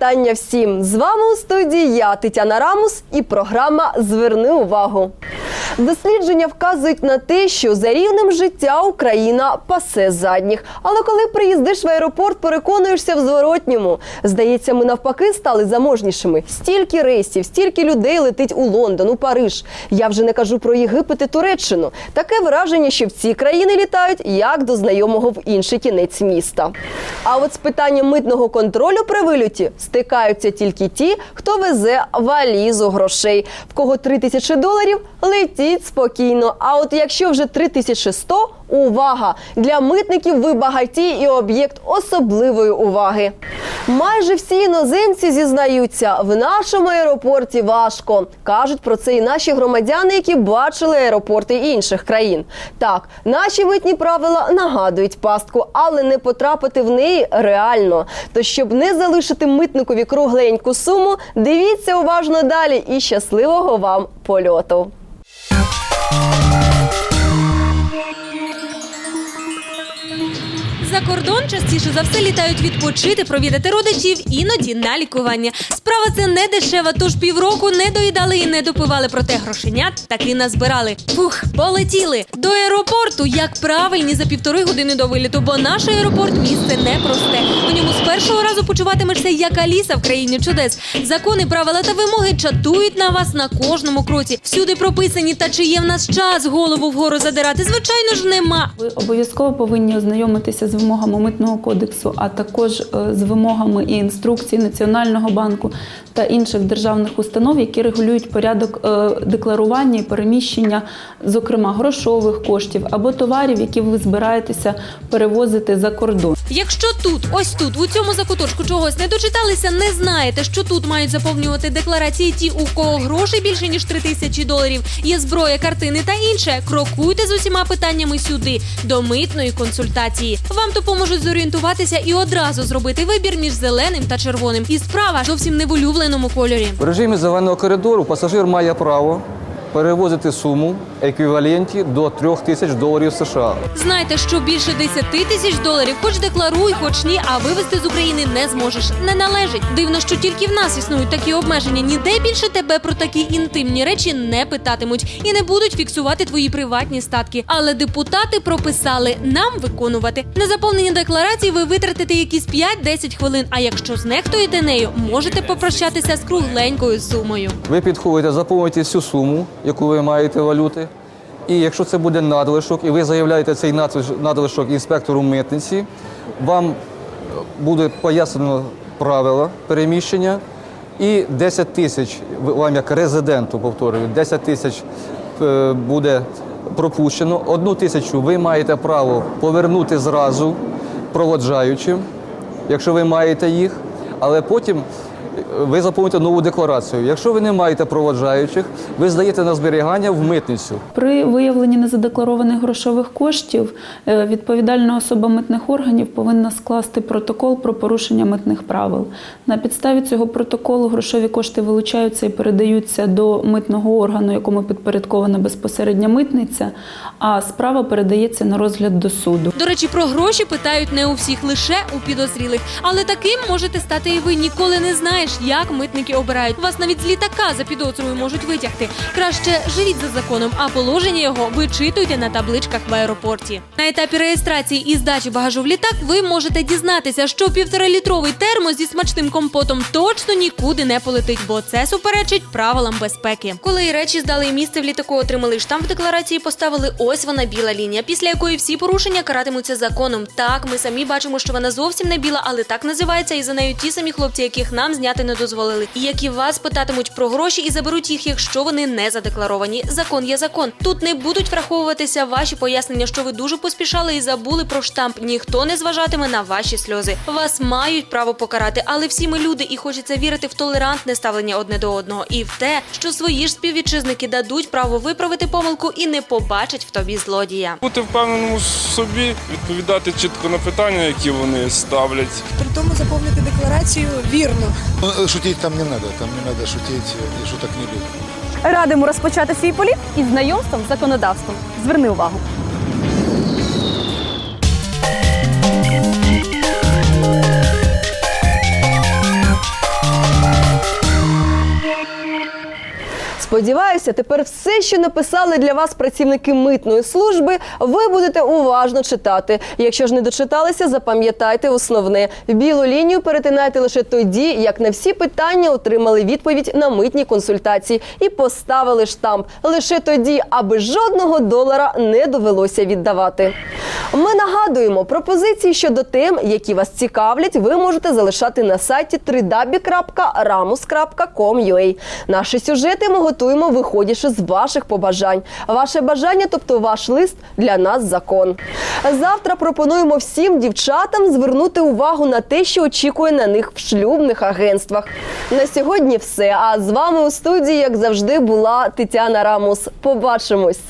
вітання всім! З вами у студії я, Тетяна Рамус, і програма Зверни увагу. Дослідження вказують на те, що за рівнем життя Україна пасе задніх. Але коли приїздиш в аеропорт, переконуєшся в зворотньому. Здається, ми навпаки стали заможнішими. Стільки рейсів, стільки людей летить у Лондон, у Париж. Я вже не кажу про Єгипет і Туреччину. Таке враження, що в ці країни літають як до знайомого в інший кінець міста. А от з питанням митного контролю при вильоті стикаються тільки ті, хто везе валізу грошей. В кого 3 тисячі доларів, летіть спокійно. А от якщо вже 3100 – увага! Для митників ви багаті і об'єкт особливої уваги. Майже всі іноземці зізнаються, в нашому аеропорті важко. Кажуть про це і наші громадяни, які бачили аеропорти інших країн. Так, наші митні правила нагадують пастку, але не потрапити в неї реально. То щоб не залишити митникові кругленьку суму, дивіться уважно далі і щасливого вам польоту. Thank. За кордон частіше за все літають відпочити, провідати родичів, іноді на лікування. Справа це не дешева, тож півроку не доїдали і не допивали, проте грошенят таки назбирали. Фух, полетіли до аеропорту. Як правильні за півтори години до виліту, бо наш аеропорт місце непросте. У ньому з першого разу почуватимешся як Аліса в країні чудес. Закони, правила та вимоги чатують на вас на кожному кроці. Всюди прописані, та чи є в нас час голову вгору задирати? Звичайно ж, нема. Ви обов'язково повинні ознайомитися з вимогами митного кодексу, а також е, з вимогами і інструкцій Національного банку та інших державних установ, які регулюють порядок е, декларування і переміщення, зокрема грошових коштів або товарів, які ви збираєтеся перевозити за кордон. Якщо тут, ось тут, у цьому закуточку чогось не дочиталися, не знаєте, що тут мають заповнювати декларації ті, у кого грошей більше ніж 3 тисячі доларів, є зброя, картини та інше. Крокуйте з усіма питаннями сюди до митної консультації. Вам допоможуть зорієнтуватися і одразу зробити вибір між зеленим та червоним. І справа зовсім не в улюбленому кольорі. В режимі зеленого коридору пасажир має право перевозити суму еквіваленті до 3 тисяч доларів США. Знайте, що більше 10 тисяч доларів, хоч декларуй, хоч ні, а вивезти з України не зможеш. Не належить. Дивно, що тільки в нас існують такі обмеження. Ніде більше тебе про такі інтимні речі не питатимуть і не будуть фіксувати твої приватні статки. Але депутати прописали нам виконувати. На заповнення декларації ви витратите якісь 5-10 хвилин. А якщо знехтуєте нею, можете попрощатися з кругленькою сумою. Ви підходите, заповнюєте всю суму, яку ви маєте валюти. І якщо це буде надлишок, і ви заявляєте цей надлишок інспектору митниці, вам е, буде пояснено правила переміщення. І 10 тисяч вам як резиденту, повторюю, 10 тисяч е, буде пропущено. Одну тисячу ви маєте право повернути зразу проводжаючим, якщо ви маєте їх, але потім ви заповните нову декларацію. Якщо ви не маєте проводжаючих, ви здаєте на зберігання в митницю. При виявленні незадекларованих грошових коштів е, відповідальна особа митних органів повинна скласти протокол про порушення митних правил. На підставі цього протоколу грошові кошти вилучаються і передаються до митного органу, якому підпорядкована безпосередня митниця, а справа передається на розгляд до суду. До речі, про гроші питають не у всіх, лише у підозрілих. Але таким можете стати і ви. Ніколи не знаєш, як митники обирають. Вас навіть з літака за підозрою можуть витягти. Краще живіть за законом, а положення його вичитуйте на табличках в аеропорті. На етапі реєстрації і здачі багажу в літак ви можете дізнатися, що півторалітровий термос зі смачним компотом точно нікуди не полетить, бо це суперечить правилам безпеки. Коли речі здали і місце в літаку, отримали штамп в декларації, поставили ось вона біла лінія, після якої всі порушення каратимуться законом. Так, ми самі бачимо, що вона зовсім не біла, але так називається, і за нею ті самі хлопці, яких нам зняти не дозволили, і які вас питатимуть про гроші і заберуть їх, якщо вони не задекларовані. Закон є закон. Тут не будуть враховуватися ваші пояснення, що ви дуже поспішали і забули про штамп. Ніхто не зважатиме на ваші сльози. Вас мають право покарати, але всі ми люди, і хочеться вірити в толерантне ставлення одне до одного, і в те, що свої ж співвітчизники дадуть право виправити помилку і не побачать в тобі злодія. Бути впевненому собі, відповідати чітко на питання, які вони ставлять. При тому заповнити декларацію вірно. шутіть. Там не треба, там не треба шутить, и шуток не любят. Радимо розпочати свій політ із знайомством з законодавством. Зверни увагу. Сподіваюся, тепер все, що написали для вас працівники митної служби, ви будете уважно читати. Якщо ж не дочиталися, запам'ятайте основне: білу лінію перетинайте лише тоді, як на всі питання отримали відповідь на митній консультації і поставили штамп лише тоді, аби жодного долара не довелося віддавати. Ми нагадуємо, пропозиції щодо тем, які вас цікавлять, ви можете залишати на сайті www.ramus.com.ua. Наші сюжети ми готуємо, виходячи з ваших побажань. Ваше бажання, тобто ваш лист, для нас закон. Завтра пропонуємо всім дівчатам звернути увагу на те, що очікує на них в шлюбних агентствах. На сьогодні все. А з вами у студії, як завжди, була Тетяна Рамус. Побачимось.